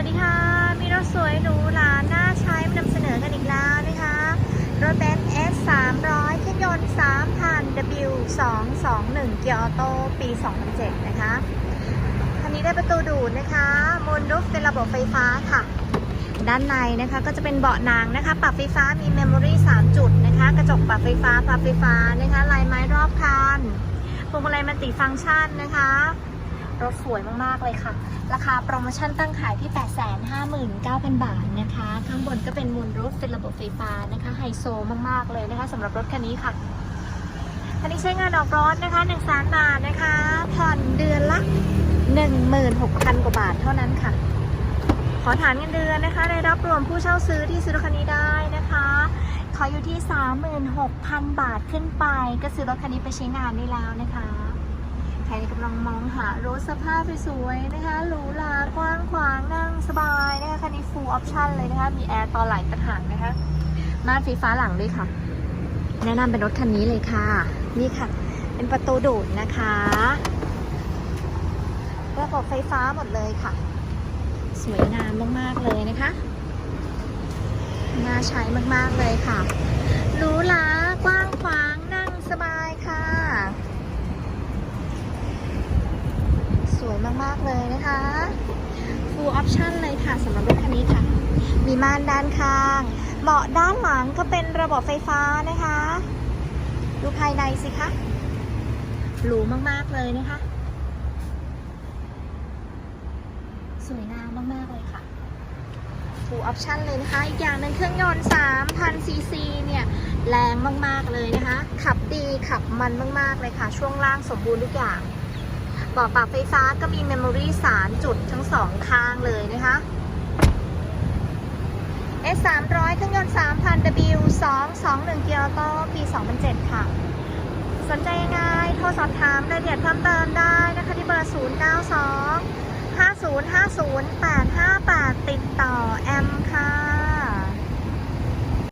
วัสดีค่ะ มีรถสวยหรูหราน่าใช้มานำเสนอกันอีกแล้วนะคะ รถเบนซ์ S 300เครื่องยนต์3,000 W 221เกียร์ออโต้ปี 2007 นะคะ คันนี้ได้ประตูดูดนะคะมูลรูฟเป็นระบบไฟฟ้าค่ะ ด้านในนะคะก็จะเป็นเบาะหนังนะคะ ปรับไฟฟ้ามีเมมโมรี่3จุดนะคะ กระจกปรับไฟฟ้าปรับไฟฟ้านะคะ ลายไม้รอบคันพวงมาลัยมัลติฟังก์ชันนะคะ รถสวยมากๆเลยค่ะ ราคาโปรโมชั่นตั้งขายที่ 859,000 บาทนะคะ ข้างบนก็เป็นมูลรูฟเป็นระบบไฟฟ้านะคะไฮโซมากๆเลยนะคะสำหรับรถคันนี้ค่ะคันนี้ใช้งานออกรถนะคะ1 0 0 0 0 0บาทนะคะ ผ่อนเดือนละ 16,000 กว่าบาทเท่านั้นค่ะ ขอฐานเงินเดือนนะคะได้รับรวมผู้เช่าซื้อที่ซื้อรถคันนี้ได้นะคะขออยู่ที่ 36,000 บาทขึ้นไป ก็ซื้อรถคันนี้ไปใช้งานได้แล้วนะคะ ใครกำลังมองหารถสภาพสวยๆนะคะหรูหรากว้างขวางนั่งสบายนะคะคันนี้ full option เลยนะคะ มีแอร์ตอนไหลต่างหากนะคะม่านไฟฟ้าหลังด้วยค่ะ แนะนำเป็นรถคันนี้เลยค่ะ นี่ค่ะ เป็นประตูดูดนะคะระบบไฟฟ้าหมดเลยค่ะ สวยงามมากๆเลยนะคะน่าใช้มากๆเลยค่ะหรูหรากว้างขวางนั่งสบายค่ะ สวย มาก ๆ เลยนะคะ full option เลยค่ะสำหรับรถคันนี้ค่ะ มีม่านด้านข้าง เบาะด้านหลังก็เป็นระบบไฟฟ้านะคะ ดูภายในสิคะ หรูมาก ๆ เลยนะคะ สวยงามมาก ๆ เลยค่ะ full option เลยนะคะ อีกอย่างหนึ่งเครื่องยนต์3,000ซีซีเนี่ย แรงมาก ๆ เลยนะคะ ขับดีขับมันมาก ๆ เลยค่ะ ช่วงล่างสมบูรณ์ทุกอย่าง เบปรับไฟฟ้าก็มีเมมโมรี่3จุดทั้งสองข้างเลยนะคะ S 300เครื่องยนต์3,000 W 221เกียร์ออโตปี 2007 ค่ะ สนใจยังไงโทรสอบถามรายละเอียดเพิ่มเติมได้นะคะที่เบอร์ 092 5050 858ติดต่อแอ